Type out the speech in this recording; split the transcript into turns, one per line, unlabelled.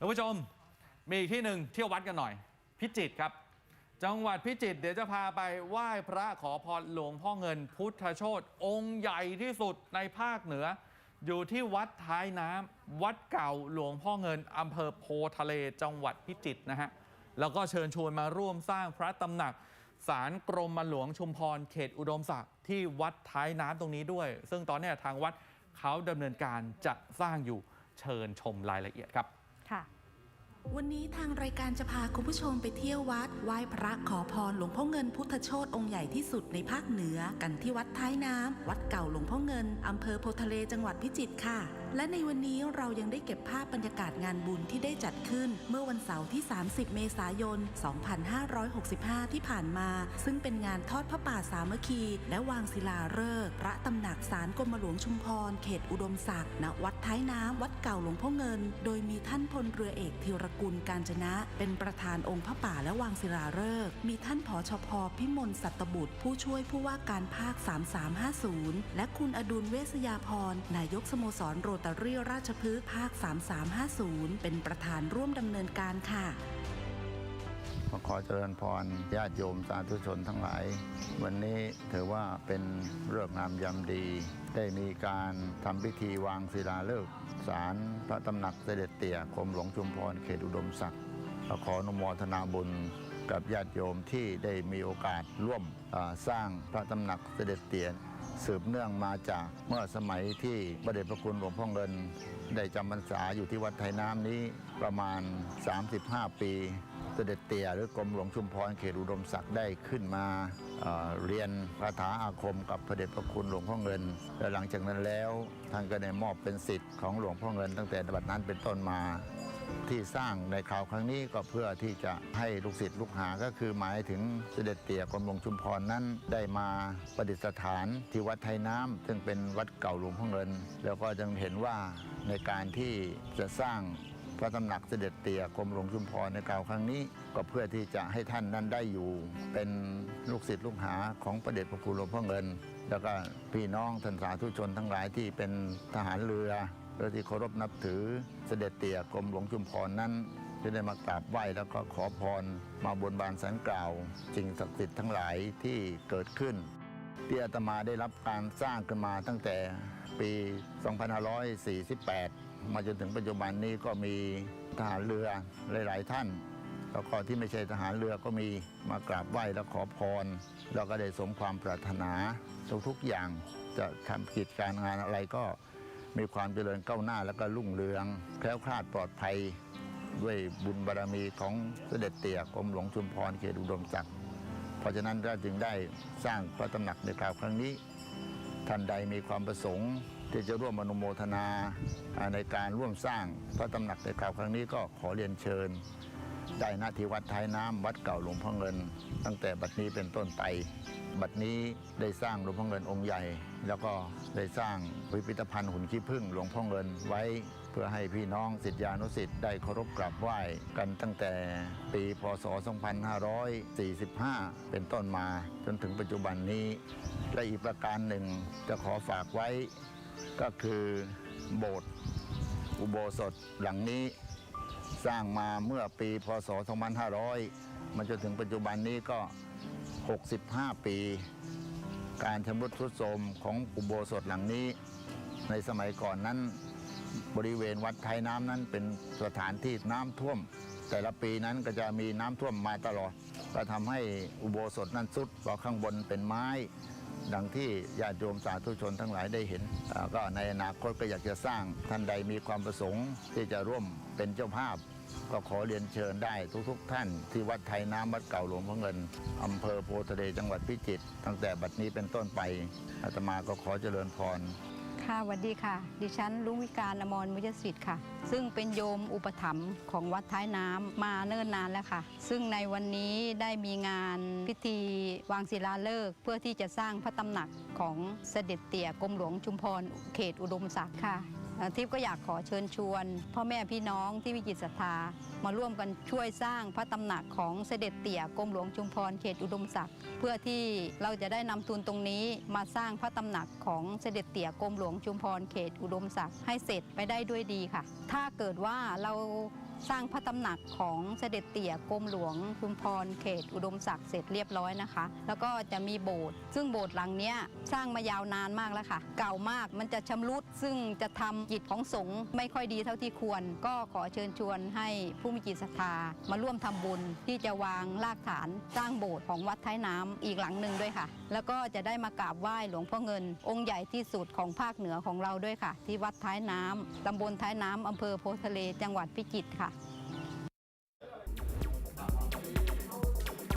ท่านผู้ชมมีอีกที่หนึ่งเที่ยววัดกันหน่อย พิจิตรครับ จังหวัดพิจิตรเดี๋ยวจะพาไปไหว้พระขอพรหลวงพ่อเงิน พุทธโชตองค์ใหญ่ที่สุดในภาคเหนือ อยู่ที่วัดท้ายน้ำวัดเก่าหลวงพ่อเงินอำเภอโพทะเลจังหวัดพิจิตรนะฮะแล้วก็เชิญชวนมาร่วมสร้างพระตำหนักศาลกรมหลวงชุมพรเขตอุดมศักดิ์ที่วัดท้ายน้ำตรงนี้ด้วย ซึ่งตอนนี้ทางวัดเขาดำเนินการจะสร้างอยู่เชิญชมรายละเอียดครับ
ค่ะ
วันนี้ทางรายการจะพาคุณผู้ชมไปเที่ยววัดไหว้พระขอพรหลวงพ่อเงินพุทธโชตองค์ใหญ่ที่สุดในภาคเหนือ กันที่วัดท้ายน้ำวัดเก่าหลวงพ่อเงินอำเภอโพทะเลจังหวัดพิจิตรค่ะ และในวันนี้เรายังได้เก็บภาพบรรยากาศงานบุญที่ได้จัดขึ้น เมื่อวันเสาร์ที่ 30 เมษายน 2565 ที่ผ่านมา ซึ่งเป็นงานทอดพระป่าสามัคคี และวางศิลาฤกษ์พระตำหนักศาลกรมหลวงชุมพร เขตอุดมศักดิ์ณวัดท้ายน้ำวัดเก่าหลวงพ่อเงิน โดยมีท่านพลเรือเอกธีรกุลการจนะ เป็นประธานองค์พระป่าและวางศิลาฤกษ์มีท่านผอชพพิมลสัตบุตร ผู้ช่วยผู้ว่าการภาค 3350 และคุณอดุลเวษยาพรนายกสโมสรโรตารี่ราชพฤกษ์ภาค 3350 เป็นประธานร่วมดำเนินการค่ะ
ขอเจริญพรญาติโยมสาธุชนทั้งหลาย วันนี้ถือว่าเป็นเรื่องงามยามดี ได้มีการทำพิธีวางศิลาฤกษ์ศาลพระตำหนักเสด็จเตี่ยกรมหลวงชุมพรเขตอุดมศักดิ์ขอขอนุโมทนาบุญกับญาติโยมที่ได้มีโอกาสร่วมสร้างพระตำหนักเสด็จเตี่ย สืบเนื่องมาจากเมื่อสมัยที่พระเดชพระคุณหลวงพ่อเงิน ได้จำพรรษาอยู่ที่วัดไทยน้ำนี้ประมาณ 35 ปีเสด็จเตี่ยหรือกรมหลวงชุมพรเขตอุดมศักดิ์ได้ขึ้นมาเเรียนคาถาอาคมกับพระเดชพระคุณหลวงพ่อเงิน และหลังจากนั้นแล้วท่านก็ได้มอบเป็นสิทธิ์ของหลวงพ่อเงิน ตั้งแต่บัดนั้นเป็นต้นมา ที่สร้างในคราวครั้งนี้ก็เพื่อที่จะให้ลูกศิษย์ลูกหาก็คือหมายถึงเสด็จเตี่ยกรมหลวงชุมพรนั้นได้มาประดิษฐานที่วัดไทยน้ำซึ่งเป็นวัดเก่าหลวงพ่อเงิน แล้วก็จึงเห็นว่าในการที่จะสร้างพระตำหนักเสด็จเตี่ยกรมหลวงชุมพรในคราวครั้งนี้ ก็เพื่อที่จะให้ท่านนั้นได้อยู่ เป็นลูกศิษย์ลูกหาของประเดชพระคุณหลวงพ่อเงิน แล้วก็พี่น้องท่านสาธุชนทั้งหลายที่เป็นทหารเรือ หรือที่เคารพนับถือเสด็จเตี่ยกรมหลวงชุมพรนั้นจะได้มากราบไหว้แล้วก็ขอพรมาบนบานสันกล่าวสิ่งศักดิ์สิทธิ์ทั้งหลายที่เกิดขึ้น ที่อาตมาได้รับการสร้างขึ้นมาตั้งแต่ปี 2548 มาจนถึงปัจจุบันนี้ก็มีทหารเรือหลาย ๆ ท่าน แล้วก็ที่ไม่ใช่ทหารเรือก็มีมากราบไหว้และขอพร แล้วก็ได้สมความปรารถนาทุกๆอย่างจะทำกิจการงานอะไรก็ มีความเจริญก้าวหน้าแล้วก็รุ่งเรือง แคล้วคลาดปลอดภัย ด้วยบุญบารรมีของเสด็จเตี่ยกรมหลวงชุมพรเขตอุดมศักดิ์เพราะฉะนั้นราจึงได้สร้างพระตำหนักในคราวครั้งนี้ ท่านใดมีความประสงค์ที่จะร่วมอนุโมทนาในการร่วมสร้างพระตำหนักในคราวครั้งนี้ก็ขอเรียนเชิญ ได้ณที่วัดท้ายน้ำวัดเก่าหลวงพ่อเงิน ตั้งแต่บัดนี้เป็นต้นไป บัดนี้ได้สร้างหลวงพ่อเงินองค์ใหญ่ แล้วก็ได้สร้างพิพิธภัณฑ์หุ่นขี้ผึ้งหลวงพ่อเงินไว้เพื่อให้พี่น้องศิษยานุศิษย์ได้เคารพกราบไหว้กันตั้งแต่ปีพศ 2545 เป็นต้นมาจนถึงปัจจุบันนี้ และอีกประการหนึ่งจะขอฝากไว้ ก็คือโบสถ์อุโบสถหลังนี้ สร้างมาเมื่อปีพศ 2500มันจนถึงปัจจุบันนี้ก็ 65 ปี การชำรุดทรุดโทรมของอุโบสถหลังนี้ ในสมัยก่อนนั้นบริเวณวัดไทยน้ำนั้นเป็นสถานที่น้ำท่วม แต่ละปีนั้นก็จะมีน้ำท่วมมาตลอด ก็ทำให้อุโบสถนั้นสุดเพราะข้างบนเป็นไม้ ดังที่ญาติโยมสาธุชนทั้งหลายได้เห็น ก็ในอนาคตก็อยากจะสร้างท่านใดมีความประสงค์ ที่จะร่วมเป็นเจ้าภาพ ก็ขอเรียนเชิญได้ทุกๆทท่าน ที่วัดไทยน้ำวัดเก่าหลวงพ่อเงินอำเภอโพธิ์ทะเลจังหวัดพิจิตรตั้งแต่บัดนี้เป็นต้นไปอาตมาก็ขอเจริญพร
ค่ะสวัสดีค่ะ ดิฉันลุงวิการอมรมุยสิทธิ์ค่ะ ซึ่งเป็นโยมอุปถัมภ์ของวัดท้ายน้ำมาเนิ่นนานแล้วค่ะ ซึ่งในวันนี้ได้มีงานพิธีวางศิลาฤกษ์เพื่อที่จะสร้างพระตำหนักของเสด็จเตี่ยกรมหลวงชุมพรเขตอุดมศักดิ์ค่ะ ทิพย์ก็อยากขอเชิญชวน พ่อแม่พี่น้องที่วิจิตศรัทธา มาร่วมกันช่วยสร้างพระตำหนักของเสด็จเตี่ยกรมหลวงชุมพรเขตอุดมศักดิ์เพื่อที่เราจะได้นำทุนตรงนี้มาสร้างพระตำหนักของเสด็จเตี่ยกรมหลวงชุมพรเขตอุดมศักดิ์ให้เสร็จไปได้ด้วยดีค่ะ ถ้าเกิดว่าเรา สร้างพระตำหนักของเสด็จเตี่ยกรมหลวงชุมพรเขต อุดมศักดิ์เสร็จเรียบร้อยนะคะ แล้วก็จะมีโบสถ์ซึ่งโบสถ์หลังนี้สร้างมายาวนานมากแล้วค่ะ เก่ามากมันจะชำรุดซึ่งจะทำจิตของสงฆ์ไม่ค่อยดีเท่าที่ควร ก็ขอเชิญชวนให้ผู้มีจิตศรัทธามาร่วมทำบุญที่จะวางรากฐานสร้างโบสถ์ของวัดท้ายน้ำอีกหลังหนึ่งด้วยค่ะ แล้วก็จะได้มากราบไหว้หลวงพ่อเงิน องค์ใหญ่ที่สุดของภาคเหนือของเราด้วยค่ะ ที่วัดท้ายน้ำตำบลท้ายน้ำอำเภอโพทะเลจังหวัดพิจิตรค่ะ